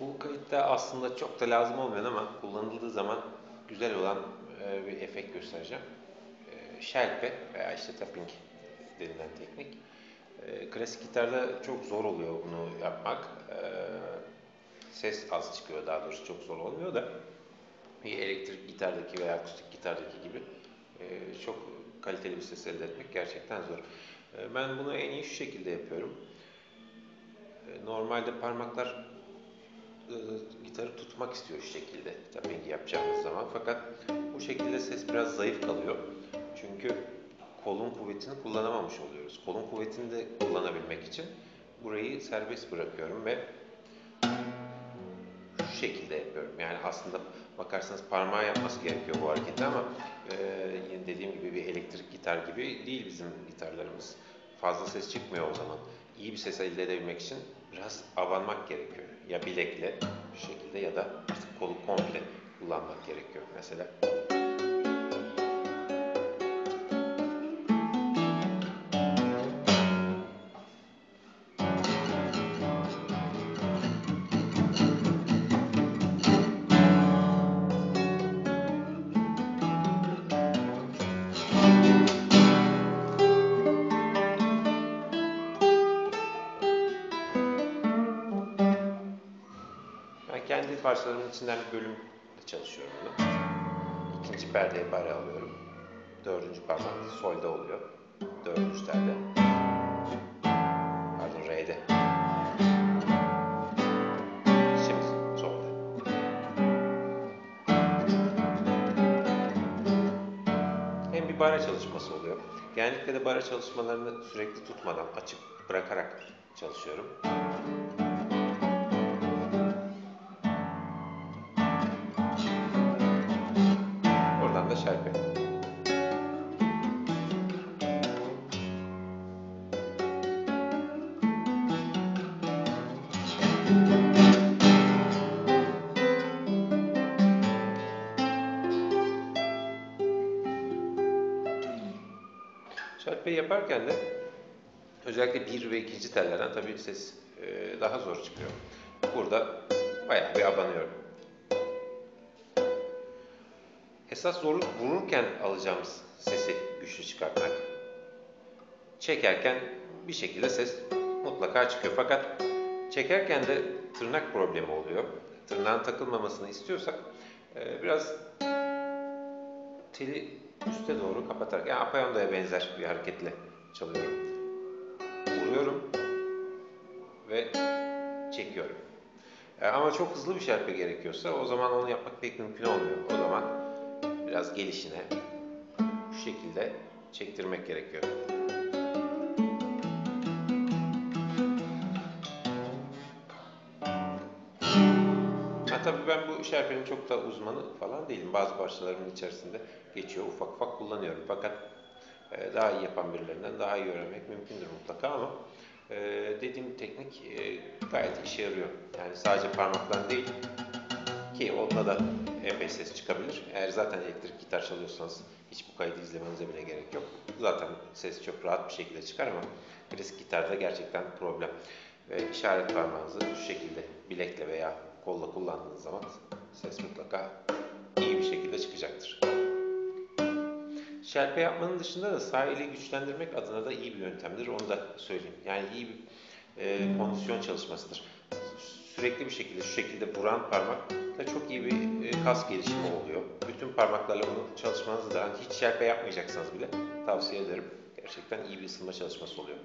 Bu kayıtta aslında çok da lazım olmayan ama kullanıldığı zaman güzel olan e, bir efekt göstereceğim. E, Şelpe veya işte tapping denilen teknik. E, Klasik gitarda çok zor oluyor bunu yapmak. E, Ses az çıkıyor daha doğrusu çok zor olmuyor da bir elektrik gitardaki veya akustik gitardaki gibi e, çok kaliteli bir ses elde etmek gerçekten zor. Ben bunu en iyi şu şekilde yapıyorum. Normalde parmaklar gitarı tutmak istiyor şu şekilde tapping yapacağımız zaman. Fakat bu şekilde ses biraz zayıf kalıyor. Çünkü kolun kuvvetini kullanamamış oluyoruz. Kolun kuvvetini de kullanabilmek için burayı serbest bırakıyorum ve şu şekilde yapıyorum. Yani aslında bakarsanız parmağı yapması gerekiyor bu hareketi ama e, dediğim gibi bir elektrik gitar gibi değil bizim gitarlarımız. Fazla ses çıkmıyor o zaman. İyi bir ses elde edebilmek için biraz abanmak gerekiyor. Ya bilekle şu şekilde ya da artık kolu komple kullanmak gerekiyor. Mesela kendi parçalarımın içinden bir bölüm çalışıyorum bunu. İkinci perdeye bari alıyorum. Dördüncü parmak solda oluyor. Dördüncü telde. Pardon re'de. Şimdi solda. Hem bir bara çalışması oluyor. Genellikle de bara çalışmalarını sürekli tutmadan açık bırakarak çalışıyorum. Şarkıyı yaparken de özellikle bir ve ikinci tellerden tabii ses e, daha zor çıkıyor. Burada bayağı bir abanıyorum. Esas zorluk vururken alacağımız sesi güçlü çıkartmak. Çekerken bir şekilde ses mutlaka çıkıyor. Fakat çekerken de tırnak problemi oluyor. Tırnağın takılmamasını istiyorsak e, biraz teli üste doğru kapatarak, yani apayondoya benzer bir hareketle çalıyorum. Vuruyorum ve çekiyorum. E, Ama çok hızlı bir şarkı gerekiyorsa o zaman onu yapmak pek mümkün olmuyor. O zaman biraz gelişine şu şekilde çektirmek gerekiyor. Tabii ben bu şarkının çok da uzmanı falan değilim. Bazı parçalarımın içerisinde geçiyor, ufak ufak kullanıyorum. Fakat e, daha iyi yapan birilerinden daha iyi öğrenmek mümkündür mutlaka ama e, dediğim teknik e, gayet işe yarıyor. Yani sadece parmakla değil ki onda da epey ses çıkabilir. Eğer zaten elektrik gitar çalıyorsanız hiç bu kaydı izlemenize bile gerek yok. Zaten ses çok rahat bir şekilde çıkar ama klasik gitarda gerçekten problem. Ve işaret parmağınızı şu şekilde bilekle veya kolla kullandığınız zaman ses mutlaka iyi bir şekilde çıkacaktır. Şerpe yapmanın dışında da sağ eli güçlendirmek adına da iyi bir yöntemdir. Onu da söyleyeyim. Yani iyi bir e, kondisyon çalışmasıdır. Sürekli bir şekilde şu şekilde vuran parmak da çok iyi bir e, kas gelişimi oluyor. Bütün parmaklarla bunu çalışmanızı da hani hiç şerpe yapmayacaksanız bile tavsiye ederim. Gerçekten iyi bir ısınma çalışması oluyor.